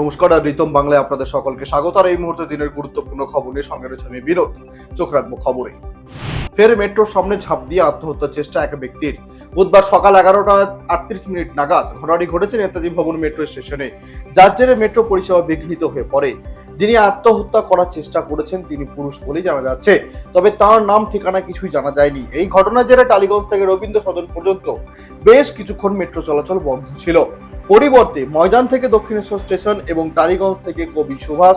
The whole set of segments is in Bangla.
নমস্কার আর রিতম বাংলায় আপনাদের সকলকে স্বাগত। আর এই মুহূর্তে দিনের গুরুত্বপূর্ণ খবর নিয়ে সঙ্গে রয়েছে আমি বিনোদ। চোখ রাখব খবরে। ফের মেট্রোর সামনে ঝাঁপ দিয়ে আত্মহত্যার চেষ্টা এক ব্যক্তির। বুধবার সকাল এগারোটা আটত্রিশ মিনিট নাগাদ ঘটনাটি ঘটেছে নেতাজি ভবন মেট্রো স্টেশনে, যার জেরে মেট্রো পরিষেবা বিঘ্নিত হয়ে পড়ে। যিনি আত্মহত্যা করার চেষ্টা করেছেন, তিনি পুরুষ বলেই জানা যাচ্ছে। তবে তার নাম, ঠিকানা কিছুই জানা যায়নি। এই ঘটনার জেরে টালিগঞ্জ থেকে রবীন্দ্র সদন পর্যন্ত বেশ কিছুক্ষণ মেট্রো চলাচল বন্ধ ছিল। পরিবর্তে ময়দান থেকে দক্ষিণেশ্বর স্টেশন এবং টালিগঞ্জ থেকে কবি সুভাষ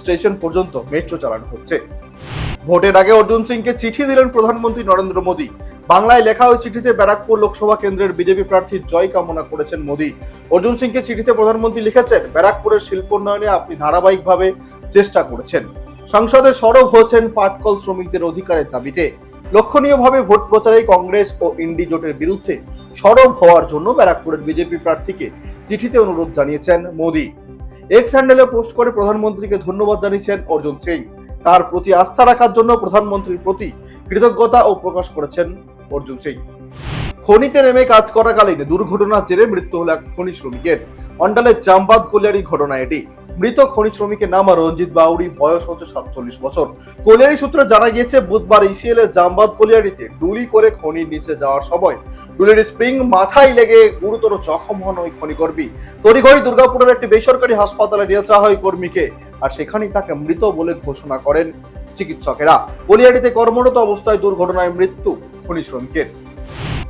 স্টেশন পর্যন্ত মেট্রো চালানো হচ্ছে। ভোটের আগে অর্জুন সিংকে চিঠি দিলেন প্রধানমন্ত্রী নরেন্দ্র মোদী। বাংলায় লেখা ওই চিঠিতে ব্যারাকপুর লোকসভা কেন্দ্রের বিজেপি প্রার্থীর জয় কামনা করেছেন মোদী। অর্জুন সিংকে চিঠিতে প্রধানমন্ত্রী লিখেছেন, ব্যারাকপুরের শিল্পোন্নয়নে আপনি ধারাবাহিকভাবে চেষ্টা করেছেন। সংসদে সরব হয়েছেন পাটকল শ্রমিকদের অধিকারের দাবিতে। লক্ষণীয়ভাবে ভোট প্রচারে কংগ্রেস ও ইন্ডি জোটের বিরুদ্ধে সরব হওয়ার জন্য ব্যারাকপুরের বিজেপি প্রার্থীকে চিঠিতে অনুরোধ জানিয়েছেন মোদি। এক্স হ্যান্ডেলে পোস্ট করে প্রধানমন্ত্রীকে ধন্যবাদ জানিয়েছেন অর্জুন সিং। তার প্রতি আস্থা রাখার জন্য প্রধানমন্ত্রীর প্রতি কৃতজ্ঞতা ও প্রকাশ করেছেন অর্জুন সিং। খনিতে নেমে কাজ করাকালীন দুর্ঘটনার জেরে মৃত্যু হল এক খনি শ্রমিকের। অন্ডালের জামবাদ কলিয়ারি ঘটনা এটি। মৃত খনি শ্রমিকের নাম রঞ্জিত বাউরি বয়স হচ্ছে সাতচল্লিশ বছর। কলিয়ারি সূত্রে জানা গিয়েছে, বুধবার ইসিএল এর জামবাদ কলিয়ারিতে ডুলি করে খনির নিচে যাওয়ার সময় ডুলির স্প্রিং মাথায় লেগে গুরুতর জখম হন ওই খনিকর্মী। তড়িঘড়ি দুর্গাপুরের একটি বেসরকারি হাসপাতালে নিয়ে যাওয়া হয় কর্মীকে আর সেখানেই তাকে মৃত বলে ঘোষণা করেন চিকিৎসকেরা। কলিয়ারিতে কর্মরত অবস্থায় দুর্ঘটনায় মৃত্যু খনি শ্রমিকের।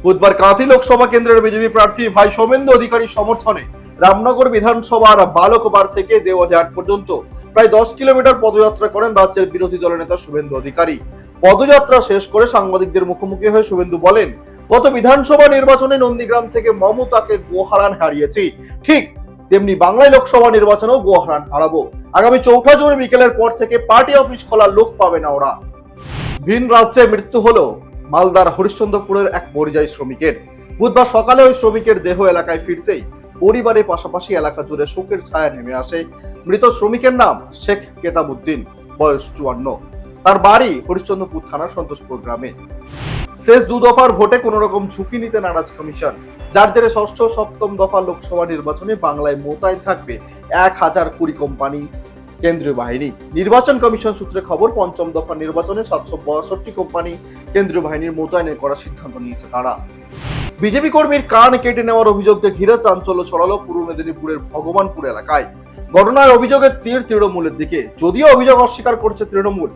বুধবার কাঁথি লোকসভা কেন্দ্রের বিজেপি প্রার্থী ভাই সোমেন্দু অধিকারী সমর্থনে রামনগর বিধানসভার বালকবার থেকে দেওয়াঘাট পর্যন্ত প্রায় দশ কিলোমিটার পদযাত্রা করেন রাজ্যের বিরোধী দলের নেতা শুভেন্দু অধিকারী। পদযাত্রা শেষ করে সাংবাদিকদের মুখোমুখি হয়ে শুভেন্দু বলেন, গত বিধানসভা নির্বাচনে নন্দীগ্রাম থেকে মমতাকে গোহারান হারিয়েছি। ঠিক তেমনি বাংলায় লোকসভা নির্বাচনেও গোহারান হারাবো। আগামী চৌঠা জুন বিকেলের পর থেকে পার্টি অফিস খোলার লোক পাবে না ওরা। ভিন রাজ্যে মৃত্যু হলো মালদার হরিশ্চন্দ্রপুরের এক পরিযায়ী শ্রমিকের। বুধবার সকালে ওই শ্রমিকের দেহ এলাকায় ফিরতেই পরিবারের পাশাপাশি এলাকা জুড়ে শোকের ছায়া নেমে আসে। মৃত শ্রমিকের নাম শেখ কেতাবুদ্দিন বয়স চুয়ান্ন। তার বাড়ি হরিশ্চন্দ্রপুর থানার সন্তোষপুর গ্রামে। শেষ দু দফার ভোটে কোন রকম ঝুঁকি নিতে নারাজ কমিশন। যার জেরে ষষ্ঠ সপ্তম দফা লোকসভা নির্বাচনে বাংলায় মোতায়েন থাকবে এক হাজার কুড়ি কোম্পানি। কেন্দ্রীয় বাহিনী। নির্বাচন কমিশন সূত্রে খবর, পঞ্চম দফা নির্বাচনে সাতশো পঁয়ষট্টি কোম্পানি কেন্দ্রীয় বাহিনীর মোতায়েনের করার সিদ্ধান্ত নিয়েছে তারা। বিজেপি কর্মীর কান কেটে নেওয়ার অভিযোগকে ঘিরে চাঞ্চল্য ছড়ালো পূর্ব মেদিনীপুরের ভগবানপুর এলাকায়। ঘটনার অভিযোগের তীর তৃণমূলের দিকে। যদিও অভিযোগ অস্বীকার করছে তৃণমূল,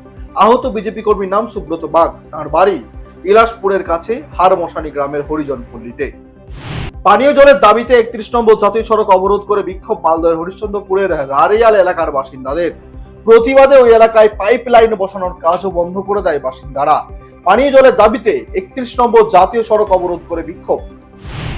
আহত বিজেপি কর্মীর নাম সুব্রত বাগ, তার বাড়ি ইলাসপুরের কাছে হারমশানি গ্রামের হরিজন পল্লীতে পানীয় জলের দাবিতে একত্রিশ নম্বর জাতীয় সড়ক অবরোধ করে বিক্ষোভ মালদহের হরিশ্চন্দ্রপুরের রারিয়াল এলাকার বাসিন্দাদের। প্রতিবাদে ওই এলাকায় পাইপ লাইন বসানোর কাজও বন্ধ করে দেয় বাসিন্দারা। পানীয় জলের দাবিতে একত্রিশ নম্বর জাতীয় সড়ক অবরোধ করে বিক্ষোভ।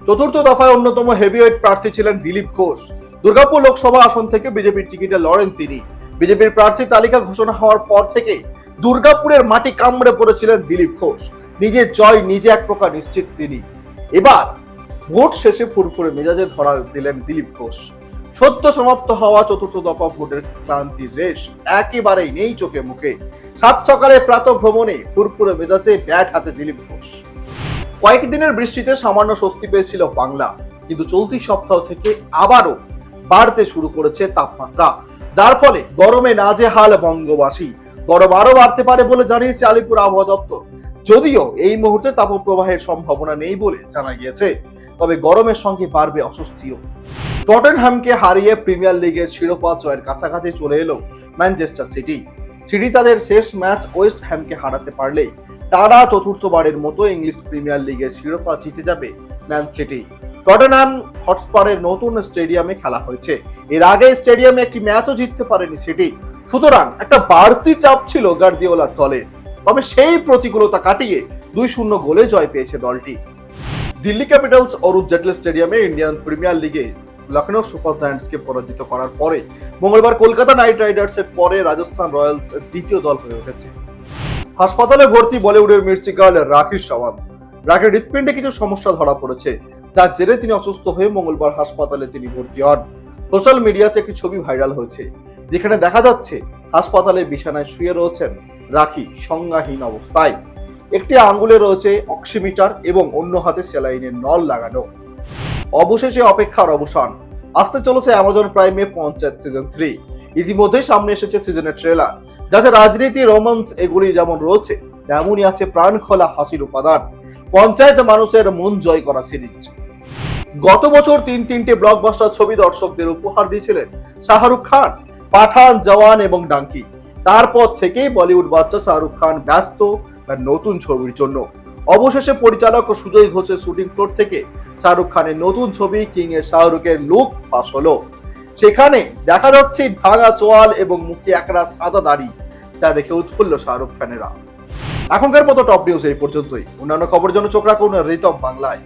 চতুর্থ দফায় অন্যতম হেভিওয়েট প্রার্থী ছিলেন দিলীপ ঘোষ। দুর্গাপুর লোকসভা আসন থেকে বিজেপির টিকিটে লড়েন তিনি। বিজেপির প্রার্থী তালিকা ঘোষণা হওয়ার পর থেকে দুর্গাপুরের মাটি কামড়ে পড়েছিলেন দিলীপ ঘোষ। নিজের জয় নিজে এক প্রকার নিশ্চিত তিনি। এবার ভোট শেষে ফুরফুরে মেজাজে ধরা দিলেন দিলীপ ঘোষ। সত্য সমাপ্ত হওয়া চতুর্থ দফা ভোটের ক্লান্তির রেশ একেবারেই নেই চোখে মুখে। সাত সকালে প্রাত ভ্রমণে ফুরফুরে মেজাজে ব্যাট হাতে দিলীপ ঘোষ। কয়েকদিনের বৃষ্টিতে সামান্য স্বস্তি পেয়েছিল বাংলা, কিন্তু চলতি সপ্তাহ থেকে আবারও বাড়তে শুরু করেছে তাপমাত্রা, যার ফলে গরমে নাজেহাল বঙ্গবাসী। গরম আরও বাড়তে পারে বলে জানিয়েছে আলিপুর আবহাওয়া দপ্তর। যদিও এই মুহূর্তে তাপপ্রবাহের সম্ভাবনা নেই বলে জানা গিয়েছে। তবে গরমের সঙ্গে বাড়বে অস্বস্তিও। টটেনহ্যামকে হারিয়ে প্রিমিয়ার লিগের শিরোপা জয়ের কাছাকাছি চলে এলো ম্যানচেস্টার সিটি। সিটি তাদের শেষ ম্যাচ ওয়েস্ট হ্যামকে হারাতে পারলে টানা চতুর্থবারের মতো ইংলিশ প্রিমিয়ার লিগের শিরোপা জিতে যাবে ম্যান সিটি। টটেনহ্যাম হটস্পারের নতুন স্টেডিয়ামে খেলা হয়েছে। এর আগে স্টেডিয়ামে একটি ম্যাচও জিততে পারেনি সিটি। সুতরাং একটা বাড়তি চাপ ছিল গার্দিওলার দলের তবে সেই প্রতিকূলতা কাটিয়ে দুই শূন্য গোলে জয় পেয়েছে দলটি। দিল্লি ক্যাপিটালস অরুণ জেটলি স্টেডিয়ামে ইন্ডিয়ান প্রিমিয়ার লিগে লখনৌ সুপার জায়ান্টসকে পরাজিত করার পরে মঙ্গলবার কলকাতা নাইট রাইডার্সের পরে রাজস্থান রয়্যালস দ্বিতীয় দল হয়ে উঠেছে। হাসপাতালে ভর্তি বলিউডের মির্চি গার্ল রাখি সাওয়ান্ত। রাখের হৃৎপিণ্ডে কিছু সমস্যা ধরা পড়েছে, যার জেরে তিনি অসুস্থ হয়ে মঙ্গলবার হাসপাতালে তিনি ভর্তি হন। সোশ্যাল মিডিয়াতে একটি ছবি ভাইরাল হয়েছে, যেখানে দেখা যাচ্ছে হাসপাতালে বিছানায় শুয়ে রয়েছেন রাখি, সংজ্ঞাহীন অবস্থায়। একটি আঙ্গুলে রয়েছে অক্সিমিটার এবং অন্য হাতে স্যালাইনের নল লাগানো। অবশেষে অপেক্ষার অবসান। আসতে চলেছে অ্যামাজন প্রাইমে পঞ্চায়েত সিজন থ্রি ইতিমধ্যেই সামনে এসেছে সিজনের ট্রেলার যাতে রাজনীতি রোমান্স এগুলি যেমন রয়েছে, তেমনই আছে প্রাণ খোলা হাসির উপাদান। পঞ্চায়েত মানুষের মন জয় করা সিরিজ গত বছর তিন তিনটে ব্লকবাস্টার ছবি দর্শকদের উপহার দিয়েছিলেন শাহরুখ খান, পাঠান জওয়ান এবং ডাঙ্কি। তারপর থেকেই বলিউড বাচ্চা শাহরুখ খান ব্যস্ত তার নতুন ছবির জন্য। অবশেষে পরিচালক ও সুজয় ঘোষের শুটিং ফ্লোর থেকে শাহরুখ খানের নতুন ছবি কিং এর শাহরুখের লুক পাস হলো। সেখানে দেখা যাচ্ছে ভাঙা চোয়াল এবং মুখে একরা সাদা দাড়ি, যা দেখে উৎফুল্ল শাহরুখ খানেরা। এখনকার মতো টপ নিউজ এই পর্যন্তই। অন্যান্য খবরের জন্য চোখ রাখুন রিতম বাংলায়।